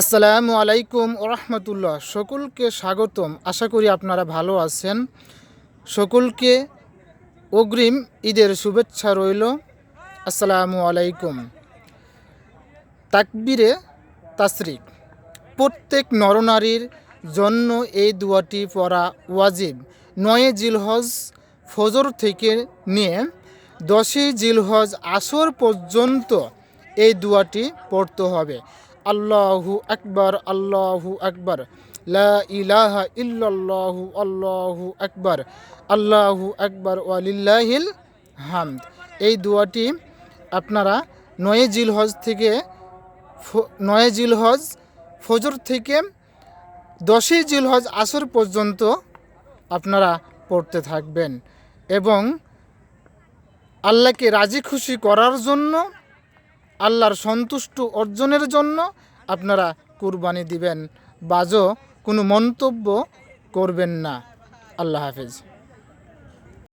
আসসালামু আলাইকুম রহমতুল্লাহ। সকলকে স্বাগতম। আশা করি আপনারা ভালো আছেন। সকলকে অগ্রিম ঈদের শুভেচ্ছা রইল। আসসালামু আলাইকুম। তাকবিরে তাসরিক। প্রত্যেক নরনারীর জন্য এই দুয়াটি পড়া ওয়াজিব। নয় জিলহজ ফজর থেকে নিয়ে দশই জিলহজ আসর পর্যন্ত এই দুয়াটি পড়তে হবে। আল্লাহু আকবার আল্লাহু আকবার। লা ইলাহা ইল্লাল্লাহু, আল্লাহু আকবার। আল্লাহু আকবার ওয়ালিল্লাহিল হামদ। এই দুয়াটি আপনারা নয় জিলহজ থেকে নয় জিলহজ ফজর থেকে দশই জিলহজ আসর পর্যন্ত আপনারা পড়তে থাকবেন এবং আল্লাহকে রাজি খুশি করার জন্য আল্লাহর সন্তুষ্ট অর্জনের জন্য আপনারা কুরবানি দিবেন। বাজো কোনো মন্তব্য করবেন না। আল্লাহ হাফেজ।